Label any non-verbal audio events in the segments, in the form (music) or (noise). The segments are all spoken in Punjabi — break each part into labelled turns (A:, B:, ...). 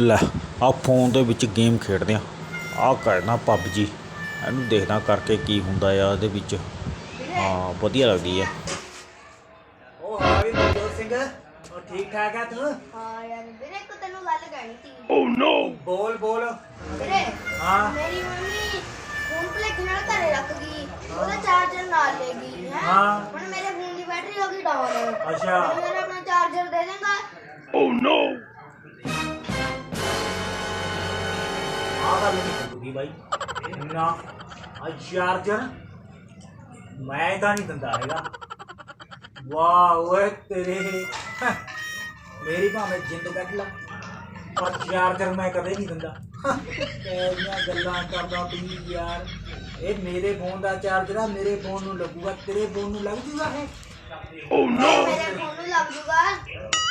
A: ਲੈ ਆ ਫੋਨ ਦੇ ਵਿੱਚ ਗੇਮ ਖੇਡਦੇ ਆ। ਆ ਕਰਨਾ ਪਬਜੀ। ਇਹਨੂੰ ਦੇਖਦਾ ਕਰਕੇ ਕੀ ਹੁੰਦਾ ਆ ਇਹਦੇ ਵਿੱਚ। ਹਾਂ ਵਧੀਆ ਲੱਗਦੀ ਆ।
B: ਉਹ ਹਾਂ ਵੀ ਮਨਜੋਤ ਸਿੰਘ ਉਹ ਠੀਕ ਠਾਕ ਆ ਤੂੰ?
C: ਹਾਂ ਯਾਰ ਵੀਰੇ ਇੱਕ ਤੈਨੂੰ ਗੱਲ ਕਹਿਣੀ ਸੀ।
B: ਬੋਲ ਬੋਲ।
C: ਵੀਰੇ
B: ਹਾਂ।
C: ਮੇਰੀ ਮੰਮੀ ਫੋਨ ਭੁਲੇਖੇ ਨਾਲ ਘਰੇ ਰੱਖ ਗਈ। ਉਹਦਾ ਚਾਰਜਰ ਨਾਲ ਲੈ ਗਈ ਹੈ?
B: ਹਾਂ।
C: ਹੁਣ ਮੇਰੇ ਫੋਨ ਦੀ ਬੈਟਰੀ ਹੋ ਗਈ ਡਾਊਨ
B: ਅੱਛਾ।
C: ਮੈਨੂੰ ਆਪਣਾ ਚਾਰਜਰ ਦੇ ਦੇਂਗਾ
B: ਆ ਕਰੂਗੀ ਬਾਈ। ਨਾ ਆ ਚਾਰਜਰ ਮੈਂ ਤਾਂ ਨਹੀਂ ਦਿੰਦਾ ਹੈਗਾ। ਵਾਹ ਓਏ ਤੇਰੇ। ਮੇਰੀ ਭਾਵੇਂ ਜਿੰਦ ਕੱਢ ਲਾ ਪਰ ਚਾਰਜਰ ਮੈਂ ਕਦੇ ਨਹੀਂ ਦਿੰਦਾ। ਕਿਹੜੀਆਂ ਗੱਲਾਂ ਕਰਦਾ ਤੂੰ ਯਾਰ। ਇਹ ਮੇਰੇ ਫੋਨ ਦਾ ਚਾਰਜਰ ਆ ਮੇਰੇ ਫੋਨ ਨੂੰ ਲੱਗੂਗਾ ਤੇਰੇ ਫੋਨ ਨੂੰ ਲੱਗ ਜੂਗਾ
C: ਮੇਰੇ ਫੋਨ ਨੂੰ ਲੱਗ ਜੂਗਾ।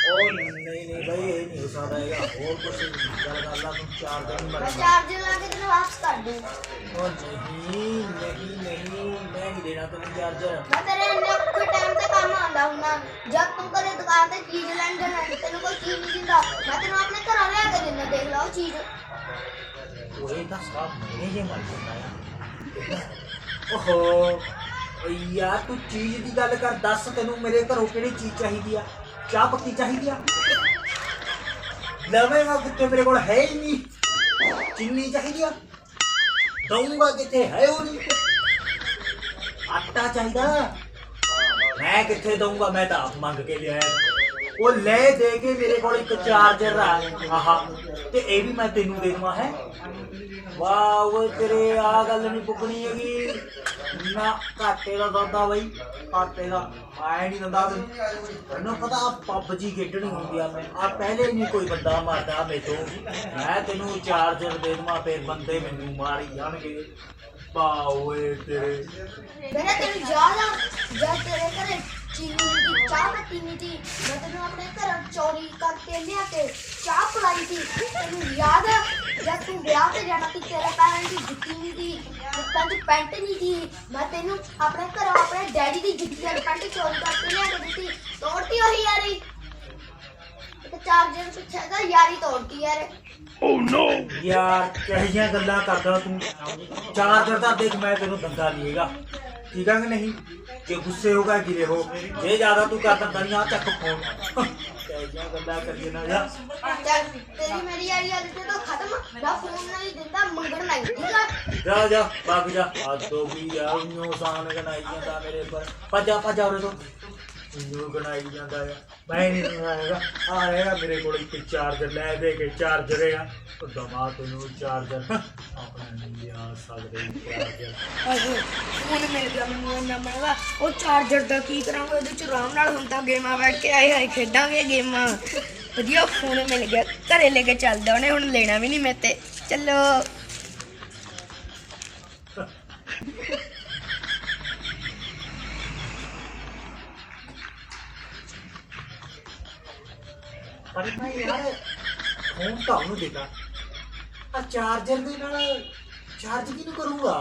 B: ਉਹ ਨਹੀਂ ਨਹੀਂ ਬਾਈ ਇਹ ਨਹੀਂ ਹੋ ਸਕਦਾ ਹੈਗਾ। ਹੋਰ ਕੁਝ ਗੱਲ ਕਰ ਲਾ ਤੂੰ ਚਾਰਜਰ ਨਹੀਂ
C: ਮੈਂ
B: ਮਰਦਾ
C: ਚਾਰਜਰ ਲਾ ਕੇ ਤੈਨੂੰ ਵਾਪਸ ਕਰ ਦੂੰ
B: ਉਹ ਨਹੀਂ ਨਹੀਂ ਨਹੀਂ ਮੈਂ ਨਹੀਂ ਦੇਣਾ ਤੈਨੂੰ ਚਾਰਜਰ
C: ਮੈਂ ਤੇਰੇ ਇੰਨੇ ਔਖੇ ਟਾਈਮ ਤੇ ਕੰਮ ਆਉਂਦਾ ਹੁੰਦਾ ਜਦ ਤੂੰ ਕਦੇ ਦੁਕਾਨ ਤੇ ਚੀਜ਼ ਲੈਣ ਜਾਣਾ ਤੈਨੂੰ ਕੋਈ ਚੀਜ਼ ਨਹੀਂ ਦਿੰਦਾ ਮੈਂ ਤੈਨੂੰ ਆਪਣੇ ਘਰੋਂ ਲਿਆ ਕੇ ਦਿੰਦਾ ਦੇਖ ਲਾ ਚੀਜ਼
B: ਉਹ ਤਾਂ ਸਾਫ਼ ਮੇਰੇ ਜੇ ਮਰ ਜਾਂਦਾ ਓਹੋ ਯਾਰ, ਤੂੰ ਚੀਜ਼ ਦੀ ਗੱਲ ਕਰ, ਦੱਸ ਤੈਨੂੰ ਮੇਰੇ ਘਰੋਂ ਕਿਹੜੀ ਚੀਜ਼ ਚਾਹੀਦੀ ਆ? ਚਾਹ ਪੱਤੀ ਚਾਹੀਦੀ ਆ? ਲਵੇਂਗਾ ਕਿਤੇ ਮੇਰੇ ਕੋਲ ਹੈ ਹੀ ਨਹੀਂ। ਚੀਨੀ ਚਾਹੀਦੀ ਆ? ਦਊਂਗਾ ਕਿਤੇ ਹੈ ਉਹ ਨਹੀਂ ਆਟਾ ਚਾਹੀਦਾ ਮੈਂ ਕਿੱਥੇ ਦਊਂਗਾ ਮੈਂ ਤਾਂ ਆਪ ਮੰਗ ਕੇ ਲਿਆਇਆ ਉਹ ਲੈ ਦੇ ਕੇ ਮੇਰੇ ਕੋਲ ਇੱਕ ਚਾਰਜਰ ਆ ਆਹਾ ਤੇ ਇਹ ਵੀ ਮੈਂ ਤੈਨੂੰ ਦੇ ਦਵਾਂ ਹੈ ਵਾਹ ਓਏ ਤੇਰੇ ਆ ਗੱਲ ਨਹੀਂ ਪੁੱਗਣੀ ਹੈਗੀ ਨਾ ਘਾਟੇ ਦਾ ਦਾਦਾ ਬਈ ਘਾਟੇ ਦਾ ਆਏ ਨਹੀਂ ਦਿੰਦਾ ਤੈਨੂੰ ਪਤਾ ਆ ਪਬਜੀ ਖੇਡਣੀ ਹੁੰਦੀ ਆ, ਮੈਂ ਆ ਪਹਿਲੇ ਨਹੀਂ ਕੋਈ ਬੰਦਾ ਮਾਰਦਾ ਮੇਤੋਂ ਮੈਂ ਤੈਨੂੰ ਚਾਰਜਰ ਦੇ ਦਵਾਂ, ਫੇਰ ਬੰਦੇ ਮੈਨੂੰ ਮਾਰੀ ਜਾਣਗੇ। ਵਾਹ ਤੇਰੇ।
C: ਮੇਰਾ ਤੈਨੂੰ ਯਾਦ ਆ ਜਦ ਤੇਰੇ ਘਰੇ। ਚੀਨੀ ਦੀ ਚਾਹ ਪੱਤੀ ਨਹੀਂ ਸੀ ਮੈਂ ਤੈਨੂੰ ਆਪਣੇ ਘਰੋਂ ਚੋਰੀ ਕਰਕੇ ਲਿਆ ਕੇ ਚਾਹ ਪਿਲਾਈ ਸੀ। ਤੈਨੂੰ ਯਾਦ ਆ ਜਦ ਤੂੰ ਵਿਆਹ ਤੇ ਜਾਣਾ ਸੀ ਤੇਰੇ ਪੈਰਾਂ ਦੀ ਜੁੱਤੀ ਨਹੀਂ ਸੀ ਜੁੱਤਾਂ ਦੀ ਪੈਂਟ ਨਹੀਂ ਸੀ। ਮੈਂ ਤੈਨੂੰ ਆਪਣੇ ਘਰੋਂ ਆਪਣੇ ਡੈਡੀ ਦੀ ਜੁੱਤੀ ਤੇ ਪੈਂਟ ਚੋਰੀ ਕਰਕੇ ਲਿਆ ਕੇ ਦਿੱਤੀ। ਤੋੜਤੀ ਉਹੀ ਯਾਰੀ? ਤੇ ਚਾਰਜਰ ਪਿੱਛੇ ਦਾ ਯਾਰੀ ਤੋੜਤੀ ਯਾਰ।
B: ਯਾਰ ਕਹੀਆਂ ਗੱਲਾਂ ਕਰਦਾ ਤੂੰ? ਚਾਰਜਰ ਤਾਂ ਦੇਖ ਮੈਂ ਤੈਨੂੰ ਦੰਦਾ ਨਹੀਂ ਹੈਗਾ। ਠੀਕ ਆ ਕਿ ਨਹੀਂ? ਜੇ ਗੁੱਸੇ ਹੋਗਾ ਗਿਰੇ ਹੋ। ਜੇ ਜ਼ਿਆਦਾ ਤੂੰ ਕਰ ਦਿੰਦਾ ਆ ਚੱਕ ਫੋਨ। ਕਹੀਆਂ ਗੱਲਾਂ ਕਰੀਏ ਨਾ ਜਾ
C: ਚੱਲ ਤੇਰੀ ਮੇਰੀ ਯਾਰੀ ਅੱਜ ਤੇ ਤਾਂ ਖਤਮ ਮੈਂ ਫੋਨ ਨਹੀਂ ਦਿੰਦਾ ਮੰਗਣ ਨਹੀਂ ਠੀਕ ਆ?
B: ਜਾ ਜਾ ਭਾਗ ਜਾ। ਆ ਦੋ ਵੀ ਯਾਰ ਨੂੰ ਸਾਹਮਣੇ ਗਣਾਈ ਜਾਂਦਾ ਮੇਰੇ ਪਰ ਭੱਜਾ ਭੱਜਾ ਉਰੇ ਤੋਂ। ਨੂੰ ਗਣਾਈ ਜਾਂਦਾ ਆ। ਮੈਂ ਨਹੀਂ ਹੈਗਾ। ਆ ਹੈਗਾ ਮੇਰੇ ਕੋਲ ਇੱਕ ਚਾਰਜਰ ਲੈ ਦੇ ਕੇ ਚਾਰਜਰ ਆ ਉਹ ਦਮਾ ਤੈਨੂੰ ਚਾਰਜਰ ਆਪਣਾ ਨਹੀਂ ਲਿਆ ਸਕਦੇ ਚਾਰਜਰ
D: ਆਹੋ ਫੋਨ ਮਿਲ ਗਿਆ ਮੈਨੂੰ ਇੰਨਾ ਮਹਿੰਗਾ ਉਹ ਚਾਰਜਰ ਦਾ ਕੀ ਕਰਾਂਗੇ ਉਹਦੇ ਚ ਆਰਾਮ ਨਾਲ ਹੁਣ ਤਾਂ ਗੇਮਾਂ ਬੈਠ ਕੇ। ਆਏ ਹਾਏ ਖੇਡਾਂਗੇ ਗੇਮਾਂ। ਵਧੀਆ ਫੋਨ ਮਿਲ ਗਿਆ। ਘਰੇ ਲੈ ਕੇ ਚੱਲਦਾ ਉਹਨੇ ਹੁਣ ਲੈਣਾ ਵੀ ਨਹੀਂ ਮੈਂ ਤੇ। ਚੱਲੋ। (laughs)
B: ਪਰ ਮੈਂ ਯਾਰ ਫੋਨ ਤਾਂ ਉਹਨੂੰ ਦੇਣਾ ਆ ਚਾਰਜਰ ਦੇ ਨਾਲ ਚਾਰਜ ਕਿਹਨੂੰ ਕਰੂਗਾ?